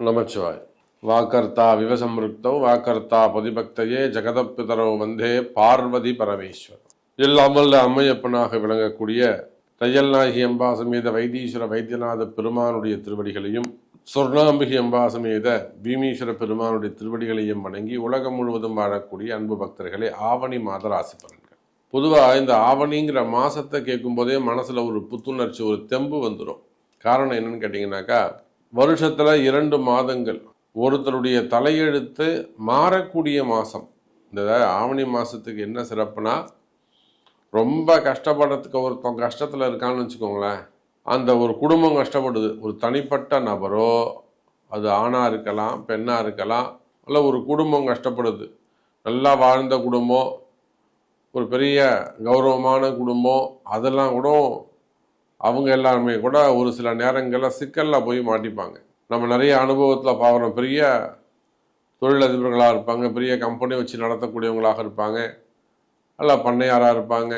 நமச்சிவாய் வாக்கர்த்தா விவசம்ருக்தௌ வாக்கர்த்தா பதிபக்தையே ஜெகதப்பிதரோ வந்தே பார்வதி பரமேஸ்வர் இல்லாமல் அம்மையப்பனாக விளங்கக்கூடிய தையல்நாயகி அம்பா சமேத வைத்தீஸ்வர வைத்தியநாத பெருமானுடைய திருவடிகளையும் சொர்ணாம்பிகை அம்பா சமேத பீமீஸ்வர பெருமானுடைய திருவடிகளையும் வணங்கி உலகம் முழுவதும் வாழக்கூடிய அன்பு பக்தர்களே ஆவணி மாத ராசி பலன்கள். பொதுவாக இந்த ஆவணிங்கிற மாசத்தை கேட்கும்போதே மனசுல ஒரு புத்துணர்ச்சி ஒரு தெம்பு வந்துடும் காரணம் என்னன்னு கேட்டிங்கனாக்கா வருஷத்தில் இரண்டு மாதங்கள். ஒருத்தருடைய தலையெழுத்து மாறக்கூடிய மாதம் இந்த ஆவணி மாதத்துக்கு என்ன சிறப்புனா ரொம்ப கஷ்டப்படுறதுக்கு ஒருத்தன் கஷ்டத்தில் இருக்கான்னு வச்சுக்கோங்களேன். அந்த ஒரு குடும்பம் கஷ்டப்படுது. ஒரு தனிப்பட்ட நபரோ அது ஆணாக இருக்கலாம் பெண்ணாக இருக்கலாம் இல்லை ஒரு குடும்பம் கஷ்டப்படுது. நல்லா வாழ்ந்த குடும்பம் ஒரு பெரிய கௌரவமான குடும்பம் அதெல்லாம் கூட அவங்க எல்லாருமே கூட ஒரு சில நேரங்களில் சிக்கலில் போய் மாட்டிப்பாங்க. நம்ம நிறைய அனுபவத்தில் பார்க்குறோம் பெரிய தொழிலதிபர்களாக இருப்பாங்க பெரிய கம்பெனி வச்சு நடத்தக்கூடியவங்களாக இருப்பாங்க. நல்லா பண்ணையாராக இருப்பாங்க.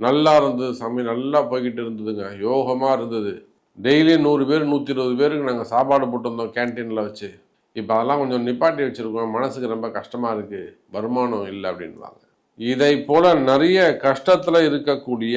நல்லா இருந்தது சாமி நல்லா போய்கிட்டு இருந்ததுங்க. யோகமாக இருந்தது. டெய்லியும் நூறு பேர் நூற்றி இருபது பேருக்கு நாங்கள் சாப்பாடு போட்டிருந்தோம் கேன்டீனில் வச்சு. இப்போ அதெல்லாம் கொஞ்சம் நிப்பாட்டி வச்சுருக்கோம். மனசுக்கு ரொம்ப கஷ்டமாக இருக்குது வருமானம் இல்லை அப்படின்வாங்க இதை போல் நிறைய கஷ்டத்தில் இருக்கக்கூடிய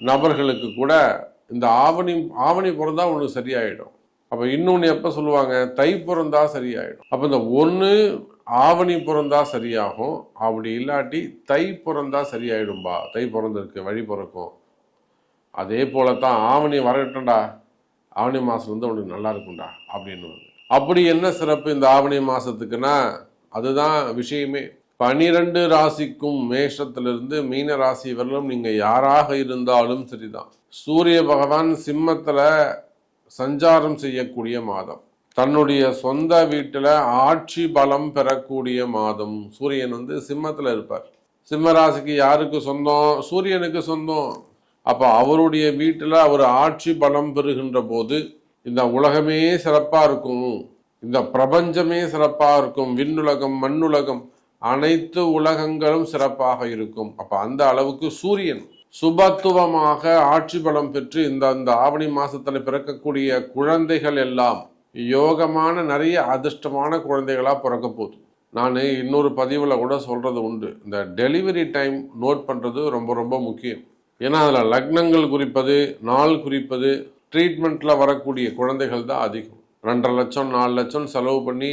நபர்களுக்கு கூட இந்த ஆவணி ஆவணி பிறந்தா ஒன்று சரியாயிடும். அப்போ இன்னொன்று எப்போ சொல்லுவாங்க? தை பிறந்தா சரியாயிடும். அப்போ இந்த ஒன்று ஆவணி பிறந்தா சரியாகும். அப்படி இல்லாட்டி தை பிறந்தா சரியாயிடும்பா. தை பிறந்திருக்கு வழி பிறக்கும். அதே போல தான் ஆவணி வரட்டும்டா. ஆவணி மாதம் வந்து உனக்கு நல்லா இருக்கும்டா அப்படின்னு அப்படி என்ன சிறப்பு இந்த ஆவணி மாதத்துக்குன்னா அதுதான் விஷயமே. பனிரெண்டு ராசிக்கும் மேஷத்திலிருந்து மீன ராசி வரலும் நீங்க யாராக இருந்தாலும் சரிதான். சூரிய பகவான் சிம்மத்துல சஞ்சாரம் செய்யக்கூடிய மாதம். தன்னுடைய சொந்த வீட்டுல ஆட்சி பலம் பெறக்கூடிய மாதம். சூரியன் வந்து சிம்மத்துல இருப்பார். சிம்ம ராசிக்கு யாருக்கு சொந்தம்? சூரியனுக்கு சொந்தம். அப்ப அவருடைய வீட்டுல அவர் ஆட்சி பலம் பெறுகின்ற போது இந்த உலகமே சிறப்பா இருக்கும். இந்த பிரபஞ்சமே சிறப்பா இருக்கும். விண்ணுலகம் மண்ணுலகம் அனைத்து உலகங்களும் சிறப்பாக இருக்கும். அப்ப அந்த அளவுக்கு சூரியன் சுபத்துவமாக ஆட்சி பலம் பெற்று இந்த அந்த ஆவணி மாசத்துல பிறக்கக்கூடிய குழந்தைகள் எல்லாம் யோகமான நிறைய அதிர்ஷ்டமான குழந்தைகளா பிறக்க போகுது. நான் இன்னொரு பதிவில் கூட சொல்றது உண்டு. இந்த டெலிவரி டைம் நோட் பண்றது ரொம்ப ரொம்ப முக்கியம். ஏன்னா அதில் லக்னங்கள் குறிப்பது நாள் குறிப்பது ட்ரீட்மெண்ட்டில் வரக்கூடிய குழந்தைகள் தான் அதிகம். ரெண்டரை லட்சம் நாலு லட்சம் செலவு பண்ணி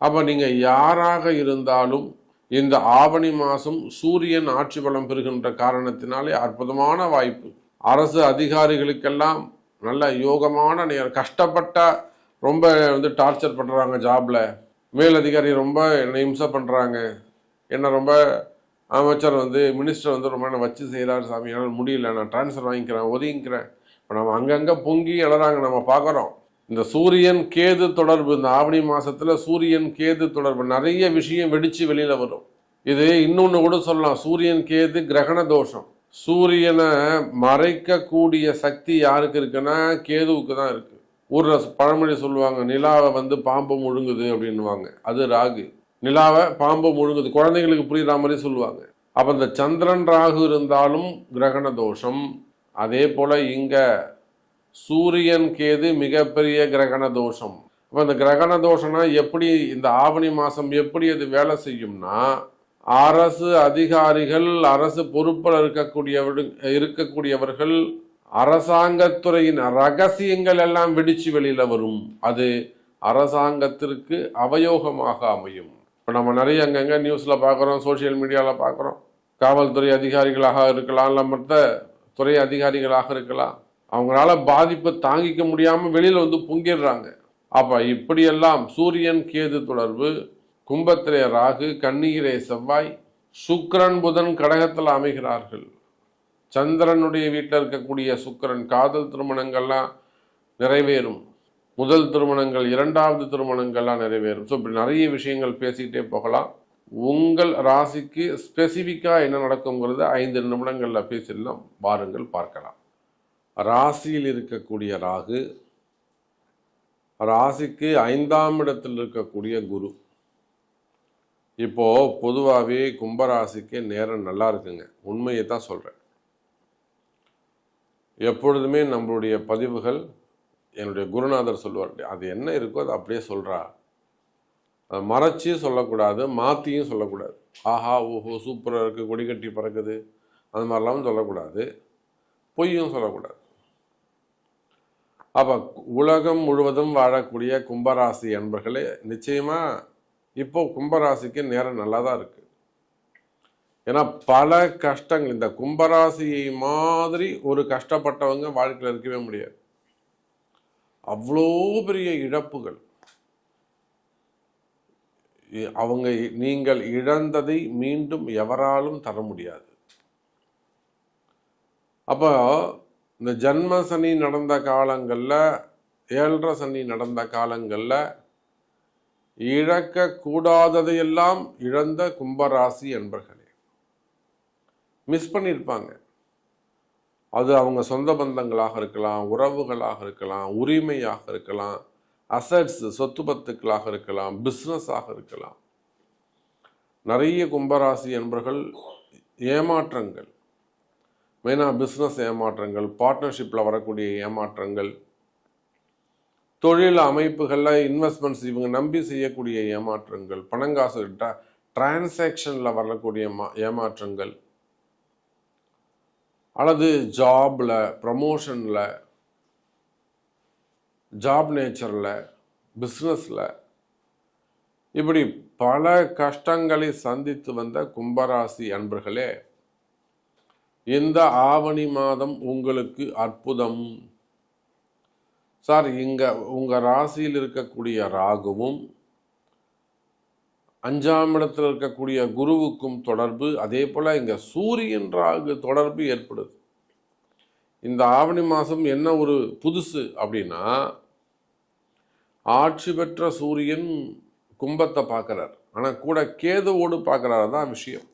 அப்போ நீங்கள் யாராக இருந்தாலும் இந்த ஆவணி மாதம் சூரியன் ஆட்சி பலம் பெறுகின்ற காரணத்தினாலே அற்புதமான வாய்ப்பு. அரசு அதிகாரிகளுக்கெல்லாம் நல்ல யோகமான நேரம் கஷ்டப்பட்ட ரொம்ப வந்து டார்ச்சர் பண்ணுறாங்க ஜாப்ல. மேலதிகாரி ரொம்ப என்னை இம்சை பண்ணுறாங்க என்னை ரொம்ப அமைச்சர் வந்து மினிஸ்டர் வந்து ரொம்ப என்ன வச்சு செய்கிறாரு சாமி. என்னால் முடியல. நான் ட்ரான்ஸ்ஃபர் வாங்கிக்கிறேன் ஒதுங்கிக்கிறேன். இப்போ நம்ம அங்கங்கே பொங்கி எழுறாங்க நம்ம பார்க்குறோம் இந்த சூரியன் கேது தொடர்பு இந்த ஆவணி மாசத்துல சூரியன் கேது தொடர்பு நிறைய விஷயம் வெடிச்சு வெளியில வரும். இது இன்னொன்னு கூட சொல்லலாம். சூரியன் கேது கிரகண தோஷம். சூரியனை மறைக்கக்கூடிய சக்தி யாருக்கு இருக்குன்னா கேதுவுக்கு தான் இருக்கு. ஊர்ல பழமொழி சொல்லுவாங்க நிலாவை வந்து பாம்பு முழுங்குது அப்படின்னுவாங்க. அது ராகு. நிலாவை பாம்பு முழுங்குது. குழந்தைங்களுக்கு புரியுற மாதிரி சொல்லுவாங்க. அப்ப இந்த சந்திரன் ராகு இருந்தாலும் கிரகண தோஷம். அதே போல இங்க சூரியன் கேது மிகப்பெரிய கிரகண தோஷம். இப்போ இந்த கிரகண தோஷம்னா எப்படி இந்த ஆவணி மாதம் எப்படி அது வேலை செய்யும்னா அரசு அதிகாரிகள் அரசு பொறுப்பில் இருக்கக்கூடியவர்கள் இருக்கக்கூடியவர்கள் அரசாங்கத்துறையின் ரகசியங்கள் எல்லாம் வெடிச்சு வெளியில் வரும். அது அரசாங்கத்திற்கு அவயோகமாக அமையும். இப்போ நம்ம நிறைய அங்கங்கே நியூஸில் பார்க்குறோம் சோஷியல் மீடியாவில் பார்க்குறோம். காவல்துறை அதிகாரிகளாக இருக்கலாம் இல்லை மற்ற துறை அதிகாரிகளாக இருக்கலாம். அவங்களால பாதிப்பை தாங்கிக்க முடியாம வெளியில வந்து பொங்கிடுறாங்க. அப்ப இப்படியெல்லாம் சூரியன் கேது தொடர்பு கும்பத்திலே ராகு கண்ணீரே செவ்வாய் சுக்கரன் புதன் கடகத்தில் அமைகிறார்கள். சந்திரனுடைய வீட்டில் இருக்கக்கூடிய சுக்கரன் காதல் திருமணங்கள்லாம் நிறைவேறும். முதல் திருமணங்கள் இரண்டாவது திருமணங்கள்லாம் நிறைவேறும். ஸோ இப்படி நிறைய விஷயங்கள் பேசிக்கிட்டே போகலாம். உங்கள் ராசிக்கு ஸ்பெசிஃபிக்காக என்ன நடக்குங்கிறத ஐந்து நிமிடங்களில் பேசிடலாம். வாருங்கள் பார்க்கலாம். ராசியில் இருக்கக்கூடிய ராகு ராசிக்கு ஐந்தாம் இடத்தில் இருக்கக்கூடிய குரு. இப்போ பொதுவாகவே கும்பராசிக்கு நேரம் நல்லா இருக்குங்க. உண்மையை தான் சொல்கிறேன் எப்பொழுதுமே நம்மளுடைய பதிவுகள் என்னுடைய குருநாதர் சொல்லுவார் அது என்ன இருக்கோ அது அப்படியே சொல்கிறா அதை மறைச்சியும் சொல்லக்கூடாது மாற்றியும் சொல்லக்கூடாது. ஆஹா ஓஹோ சூப்பராக இருக்குது கொடி கட்டி பறக்குது அது மாதிரிலாம் சொல்லக்கூடாது. பொய்யும் சொல்லக்கூடாது. அப்போ உலகம் முழுவதும் வாழக்கூடிய கும்பராசி அன்பர்களே நிச்சயமாக இப்போ கும்பராசிக்கு நேரம் நல்லா தான் இருக்கு. ஏன்னா பல கஷ்டங்கள் இந்த கும்பராசியை மாதிரி ஒரு கஷ்டப்பட்டவங்க வாழ்க்கையில் இருக்கவே முடியாது. அவ்வளோ பெரிய இழப்புகள். அவங்க நீங்கள் இழந்ததை மீண்டும் எவராலும் தர முடியாது. அப்போ இந்த ஜன்ம சனி நடந்த காலங்களில் ஏழரை சனி நடந்த காலங்களில் இழக்கக்கூடாததையெல்லாம் இழந்த கும்பராசி என்பர்களே மிஸ் பண்ணியிருப்பாங்க அது அவங்க சொந்த பந்தங்களாக இருக்கலாம் உறவுகளாக இருக்கலாம் உரிமையாக இருக்கலாம் அசட்ஸ் சொத்து பத்துக்களாக இருக்கலாம் பிஸ்னஸாக இருக்கலாம். நிறைய கும்பராசி என்பர்கள் ஏமாற்றங்கள். மெயினாக பிஸ்னஸ் ஏமாற்றங்கள் பார்ட்னர்ஷிப்பில் வரக்கூடிய ஏமாற்றங்கள் தொழில் அமைப்புகளில் இன்வெஸ்ட்மெண்ட்ஸ் இவங்க நம்பி செய்யக்கூடிய ஏமாற்றங்கள் பணங்காசு டிரான்சாக்ஷனில் வரக்கூடிய மா- ஏமாற்றங்கள் அல்லது ஜாபில் ப்ரமோஷனில் ஜாப் நேச்சரில் பிஸ்னஸில் இப்படி பல கஷ்டங்களை சந்தித்து வந்த கும்பராசி அன்பர்களே இந்த ஆவணி மாதம் உங்களுக்கு அற்புதம். சார் இங்க உங்க ராசியில் இருக்கக்கூடிய ராகுவும் அஞ்சாம் இடத்தில் இருக்கக்கூடிய குருவுக்கும் தொடர்பு அதே போல இங்க சூரியன் ராகு தொடர்பு ஏற்படுது. இந்த ஆவணி மாதம் என்ன ஒரு புதுசு அப்படின்னா ஆட்சி பெற்ற சூரியன் கும்பத்தை பார்க்குறார். ஆனால் கூட கேதுவோடு பார்க்குறாரு. தான் விஷயம்.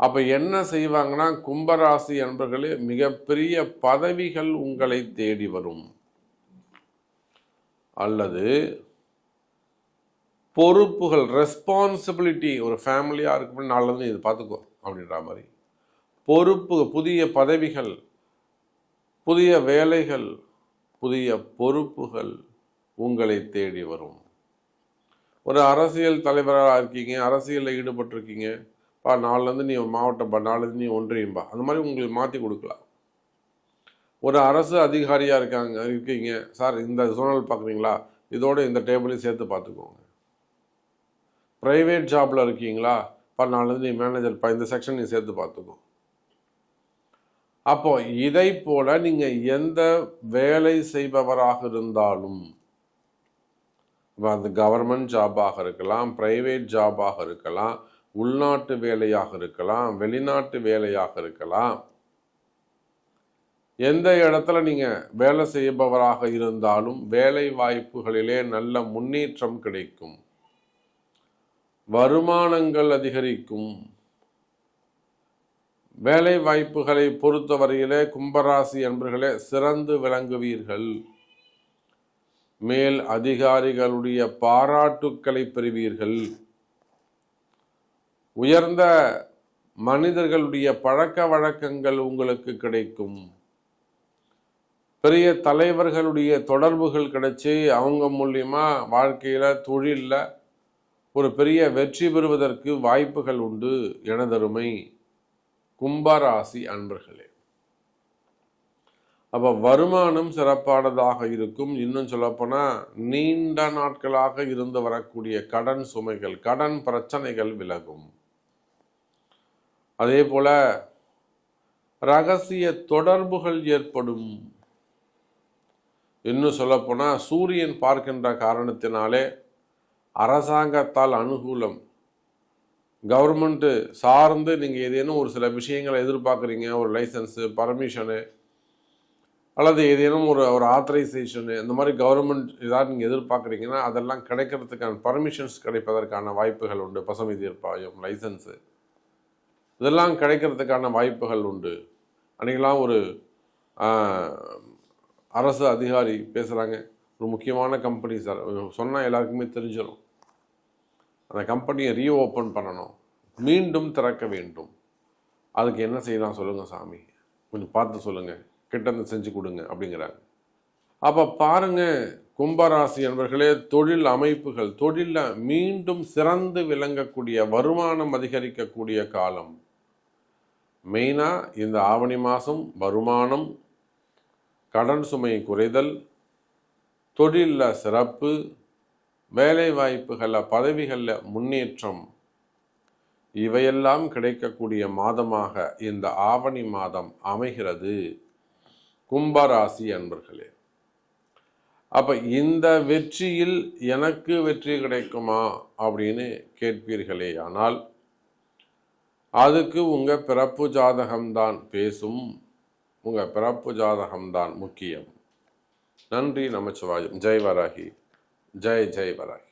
அப்போ என்ன செய்வாங்கன்னா கும்பராசி அன்பர்களே மிகப்பெரிய பதவிகள் உங்களை தேடி வரும். அல்லது பொறுப்புகள் ரெஸ்பான்சிபிலிட்டி ஒரு ஃபேமிலியாக இருக்கு நாளிலிருந்து இது பார்த்துக்கோ அப்படின்ற மாதிரி. பொறுப்பு புதிய பதவிகள் புதிய வேலைகள் புதிய பொறுப்புகள் உங்களை தேடி வரும். ஒரு அரசியல் தலைவராக இருக்கீங்க அரசியலில் ஈடுபட்டிருக்கீங்க பா நாலுலேருந்து நீ மாவட்டம்பா நாலுலேருந்து நீ ஒன்றியம்பா அந்த மாதிரி உங்களுக்கு மாற்றி கொடுக்கலாம். ஒரு அரசு அதிகாரியாக இருக்காங்க இருக்கீங்க. சார் இந்த சூழல் பார்க்குறீங்களா இதோடு இந்த டேபிளையும் சேர்த்து பார்த்துக்கோங்க ப்ரைவேட் ஜாப்பில் இருக்கீங்களா? பா நாலுலேருந்து நீ மேனேஜர்ப்பா இந்த செக்ஷன் நீ சேர்த்து பார்த்துக்கோ அப்போ இதை போல நீங்கள் எந்த வேலை செய்பவராக இருந்தாலும் இப்போ அது கவர்மெண்ட் ஜாபாக இருக்கலாம் ப்ரைவேட் ஜாபாக இருக்கலாம் உள்நாட்டு வேலையாக இருக்கலாம் வெளிநாட்டு வேலையாக இருக்கலாம். எந்த இடத்துல நீங்க வேலை செய்பவராக இருந்தாலும் வேலை வாய்ப்புகளிலே நல்ல முன்னேற்றம் கிடைக்கும். வருமானங்கள் அதிகரிக்கும். வேலை வாய்ப்புகளை பொறுத்தவரையிலே கும்பராசி என்பர்களே சிறந்து விளங்குவீர்கள். மேல் அதிகாரிகளுடைய பாராட்டுக்களை பெறுவீர்கள். உயர்ந்த மனிதர்களுடைய பழக்க வழக்கங்கள் உங்களுக்கு கிடைக்கும். பெரிய தலைவர்களுடைய தொடர்புகள் கிடைச்சி அவங்க மூலியமா வாழ்க்கையில் தொழிலில் ஒரு பெரிய வெற்றி பெறுவதற்கு வாய்ப்புகள் உண்டு. எனதருமை கும்பராசி அன்பர்களே. அப்போ வருமானம் சிறப்பானதாக இருக்கும். இன்னும் சொல்லப்போனால் நீண்ட நாட்களாக இருந்து வரக்கூடிய கடன் சுமைகள் கடன் பிரச்சனைகள் விலகும். அதே போல ரகசிய தொடர்புகள் ஏற்படும். இன்னும் சொல்லப்போனால் சூரியன் பார்க்கின்ற காரணத்தினாலே அரசாங்கத்தால் அனுகூலம். கவர்மெண்ட்டு சார்ந்து நீங்கள் ஏதேனும் ஒரு சில விஷயங்களை எதிர்பார்க்குறீங்க ஒரு லைசன்ஸு பர்மிஷனு அல்லது ஏதேனும் ஒரு ஒரு ஆத்தரைசேஷனு இந்த மாதிரி கவர்மெண்ட் ஏதாவது நீங்கள் எதிர்பார்க்குறீங்கன்னா அதெல்லாம் கிடைக்கிறதுக்கான பர்மிஷன்ஸ் கிடைப்பதற்கான வாய்ப்புகள் உண்டு. பசுமை தீர்ப்பாயம் லைசன்ஸு இதெல்லாம் கிடைக்கிறதுக்கான வாய்ப்புகள் உண்டு. அன்றைக்கெல்லாம் ஒரு அரசு அதிகாரி பேசுகிறாங்க ஒரு முக்கியமான கம்பெனி சார். சொன்னால் எல்லாருக்குமே தெரிஞ்சிடும் அந்த கம்பெனியை ரீஓப்பன் பண்ணணும். மீண்டும் திறக்க வேண்டும். அதுக்கு என்ன செய்யலாம் சொல்லுங்கள் சாமி. கொஞ்சம் பார்த்து சொல்லுங்கள் கிட்ட செஞ்சு கொடுங்க அப்படிங்கிறாங்க. அப்போ பாருங்க கும்பராசி என்பர்களே தொழில் அமைப்புகள் தொழிலில் மீண்டும் சிறந்து விளங்கக்கூடிய வருமானம் அதிகரிக்கக்கூடிய காலம். மெயினாக இந்த ஆவணி மாதம் வருமானம் கடன் சுமை குறைதல் தொழிலில் சிறப்பு வேலை வாய்ப்புகளில் பதவிகளில் முன்னேற்றம் இவையெல்லாம் கிடைக்கக்கூடிய மாதமாக இந்த ஆவணி மாதம் அமைகிறது. கும்பராசி அன்பர்களே அப்போ இந்த வெற்றியில் எனக்கு வெற்றி கிடைக்குமா அப்படின்னு கேட்பீர்களே ஆனால் அதுக்கு உங்கள் பிறப்பு ஜாதகம்தான் பேசும். உங்கள் பிறப்பு ஜாதகம்தான் முக்கியம். நன்றி நமச்சிவாயம். ஜெய் வராகி. ஜெய் ஜெய் வராகி.